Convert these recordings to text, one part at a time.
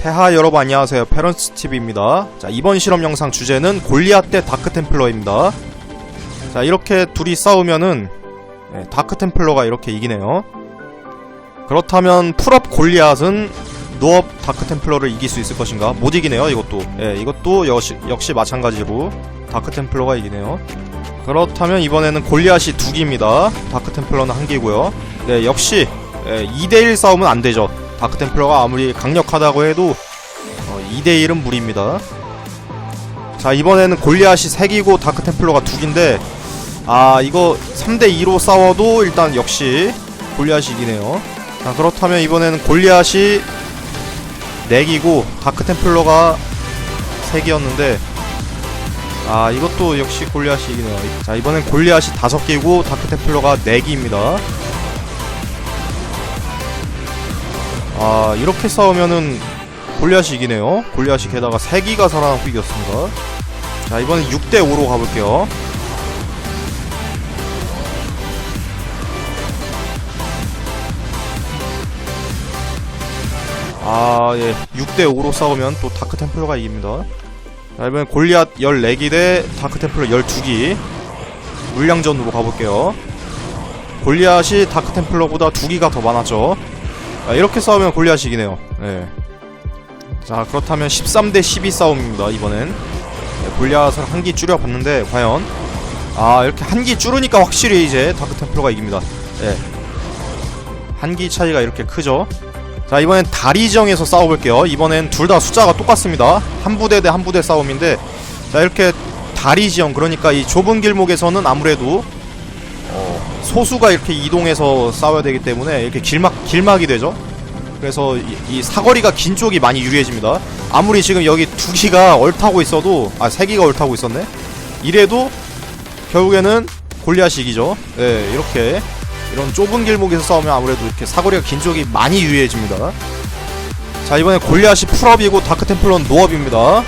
폐하 여러분 안녕하세요. 페런스TV입니다. 자 이번 실험 영상 주제는 골리앗 대 다크템플러입니다. 자 이렇게 둘이 싸우면은 네, 다크템플러가 이렇게 이기네요. 그렇다면 풀업 골리앗은 노업 다크템플러를 이길 수 있을 것인가? 못 이기네요 이것도. 예 이것도 역시, 역시 마찬가지로 다크템플러가 이기네요. 그렇다면 이번에는 골리앗이 두 기입니다. 다크템플러는 한 기고요. 네 역시 예, 2대1 싸움은 안 되죠 다크템플러가 아무리 강력하다고 해도 어, 2대1은 무리입니다. 자 이번에는 골리앗이 3기고 다크템플러가 2기인데 아 이거 3대2로 싸워도 일단 역시 골리앗이 이기네요. 자 그렇다면 이번에는 골리앗이 4기고 다크템플러가 3기였는데 아 이것도 역시 골리앗이 이기네요. 자 이번엔 골리앗이 5기고 다크템플러가 4기입니다. 아 이렇게 싸우면은 골리앗이 이기네요. 골리앗이 게다가 3기가 살아남고 이겼습니다. 자 이번엔 6대5로 가볼게요. 아예. 6대5로 싸우면 또 다크 템플러가 이깁니다. 자 이번엔 골리앗 14기 대 다크 템플러 12기. 물량전으로 가볼게요. 골리앗이 다크 템플러보다 2기가 더 많았죠 아, 이렇게 싸우면 골리앗이 이기네요. 네. 자, 그렇다면 13대 12 싸움입니다, 이번엔. 네, 골리앗을 한 기 줄여봤는데, 과연. 아, 이렇게 한 기 줄으니까 확실히 이제 다크템플러가 이깁니다. 네. 한기 차이가 이렇게 크죠. 자, 이번엔 다리정에서 싸워볼게요. 이번엔 둘 다 숫자가 똑같습니다. 한 부대 대 한 부대 싸움인데, 자, 이렇게 다리 지형, 그러니까 이 좁은 길목에서는 아무래도 어, 소수가 이렇게 이동해서 싸워야 되기 때문에 이렇게 길막 길막이 되죠. 그래서 이, 이 사거리가 긴 쪽이 많이 유리해집니다. 아무리 지금 여기 두 기가 얼타고 있어도 아 세 기가 얼타고 있었네. 이래도 결국에는 골리앗이 이기죠. 네, 이렇게 이런 좁은 길목에서 싸우면 아무래도 이렇게 사거리가 긴 쪽이 많이 유리해집니다. 자 이번에 골리앗이 풀업이고 다크템플러는 노업입니다.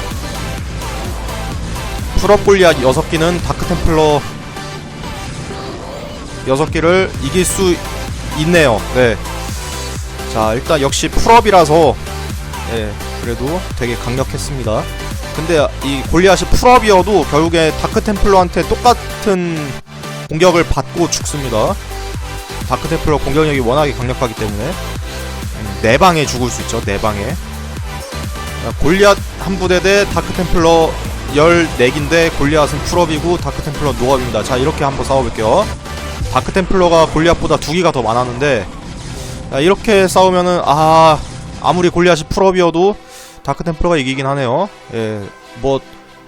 풀업 골리앗 6기는 다크템플러 6개를 이길 수 있네요. 네. 자, 일단 역시 풀업이라서 네, 그래도 되게 강력했습니다. 근데 이 골리앗이 풀업이어도 결국에 다크 템플러한테 똑같은 공격을 받고 죽습니다. 다크 템플러 공격력이 워낙에 강력하기 때문에 음, 네 방에 죽을 수 있죠. 네 방에. 자, 골리앗 한 부대 대 다크 템플러 14기인데 골리앗은 풀업이고 다크 템플러 노업입니다. 자, 이렇게 한번 싸워 볼게요. 다크 템플러가 골리앗보다 두 기가 더 많았는데 야, 이렇게 싸우면은 아 아무리 골리앗이 풀업이어도 다크 템플러가 이기긴 하네요. 예, 뭐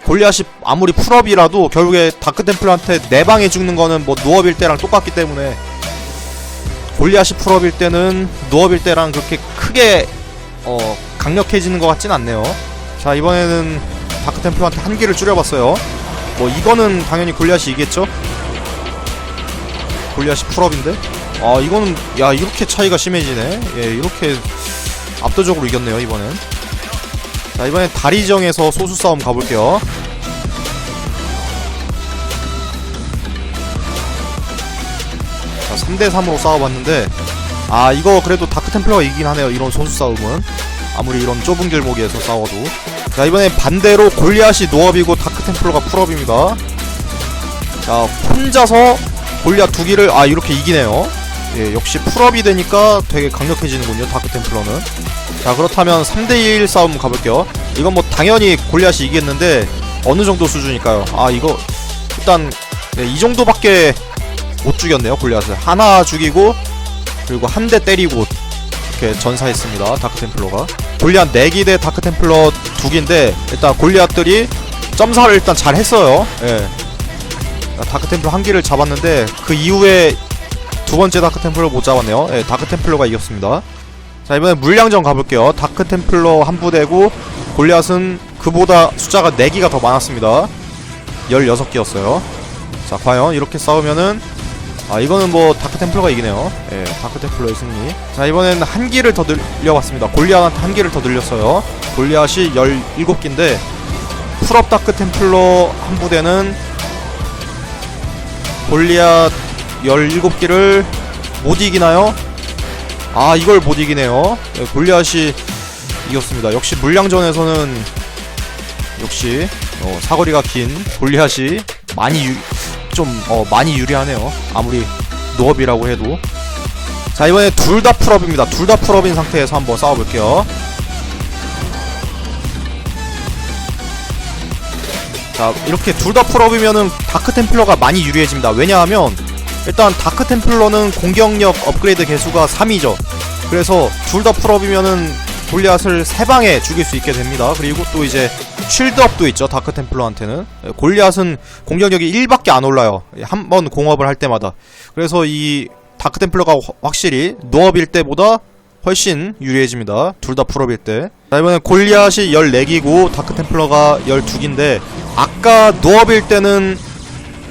골리앗이 아무리 풀업이라도 결국에 다크 템플러한테 네 방에 죽는 거는 뭐 노업일 때랑 똑같기 때문에 골리앗이 풀업일 때는 노업일 때랑 그렇게 크게 어 강력해지는 것 같진 않네요. 자 이번에는 다크 템플러한테 한 기를 줄여봤어요. 뭐 이거는 당연히 골리앗이 이겠죠? 골리앗이 풀업인데? 아 이거는 야 이렇게 차이가 심해지네. 예 이렇게 압도적으로 이겼네요 이번엔. 자 이번엔 다리정에서 소수 싸움 가볼게요. 자 3대3으로 싸워봤는데 아 이거 그래도 다크템플러가 이기긴 하네요 이런 소수 싸움은. 아무리 이런 좁은 길목에서 싸워도. 자 이번엔 반대로 골리앗이 노업이고 다크템플러가 풀업입니다. 자 혼자서 골리앗 두 기를 아 이렇게 이기네요. 예, 역시 풀업이 되니까 되게 강력해지는군요. 다크 템플러는. 자 그렇다면 3대1 싸움 가볼게요. 이건 뭐 당연히 골리앗이 이기겠는데 어느 정도 수준일까요? 아 이거 일단 네, 이 정도밖에 못 죽였네요. 골리앗을 하나 죽이고 그리고 한 대 때리고 이렇게 전사했습니다. 다크 템플러가 골리앗 4기 대 다크 템플러 2기인데 일단 골리앗들이 점사를 일단 잘 했어요. 예. 다크템플러 한 기를 잡았는데 그 이후에 두 번째 다크템플러 못 잡았네요. 예, 다크템플러가 이겼습니다. 자 이번에 물량전 가볼게요. 다크템플러 한 부대고 골리앗은 그보다 숫자가 4기가 더 많았습니다. 16기였어요. 자 과연 이렇게 싸우면은 아 이거는 뭐 다크템플러가 이기네요. 예, 다크템플러의 승리. 자 이번에는 한 기를 더 늘려봤습니다. 골리앗한테 한 기를 더 늘렸어요. 골리앗이 17기인데 풀업 다크템플러 한 부대는 골리앗 17개를 못 이기나요? 아 이걸 못 이기네요 네, 골리앗이 이겼습니다. 역시 물량전에서는 역시 어, 사거리가 긴 골리앗이 많이 유, 좀 어, 많이 유리하네요. 아무리 노업이라고 해도 자 이번에 둘 다 풀업입니다. 둘 다 풀업인 상태에서 한번 싸워볼게요. 자 이렇게 둘 다 풀업이면은 다크 템플러가 많이 유리해집니다. 왜냐하면 일단 다크 템플러는 공격력 업그레이드 개수가 3이죠. 그래서 둘 다 풀업이면은 골리앗을 세 방에 죽일 수 있게 됩니다. 그리고 또 이제 쉴드업도 있죠. 다크 템플러한테는 예, 골리앗은 공격력이 1밖에 안 올라요. 한 번 공업을 할 때마다. 그래서 이 다크 템플러가 확- 확실히 노업일 때보다 훨씬 유리해집니다. 둘 다 풀업일 때. 자, 이번엔 골리앗이 14기고 다크 템플러가 12기인데 아까 노업일 때는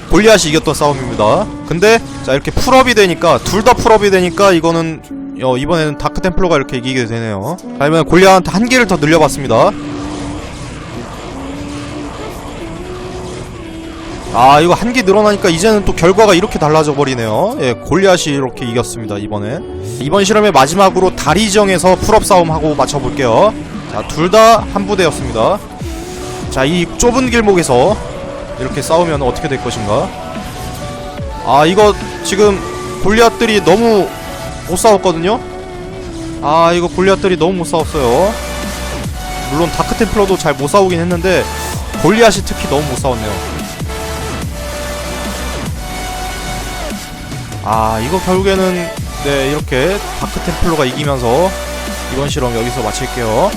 골리앗이 이겼던 싸움입니다. 근데 자 이렇게 풀업이 되니까 둘 다 풀업이 되니까 이거는 어, 이번에는 다크 템플러가 이렇게 이기게 되네요. 자 이번엔 골리앗한테 한 개를 더 늘려봤습니다. 아 이거 한 개 늘어나니까 이제는 또 결과가 이렇게 달라져 버리네요. 예, 골리앗이 이렇게 이겼습니다 이번에. 이번 실험의 마지막으로 다리정에서 풀업 싸움 하고 맞춰볼게요. 자 둘 다 한 부대였습니다. 자 이 좁은 길목에서 이렇게 싸우면 어떻게 될 것인가? 아 이거 지금 골리앗들이 너무 못 싸웠거든요. 아 이거 골리앗들이 너무 못 싸웠어요. 물론 다크 템플러도 잘 못 싸우긴 했는데 골리앗이 특히 너무 못 싸웠네요. 아 이거 결국에는 네 이렇게 다크 템플러가 이기면서 이번 실험 여기서 마칠게요.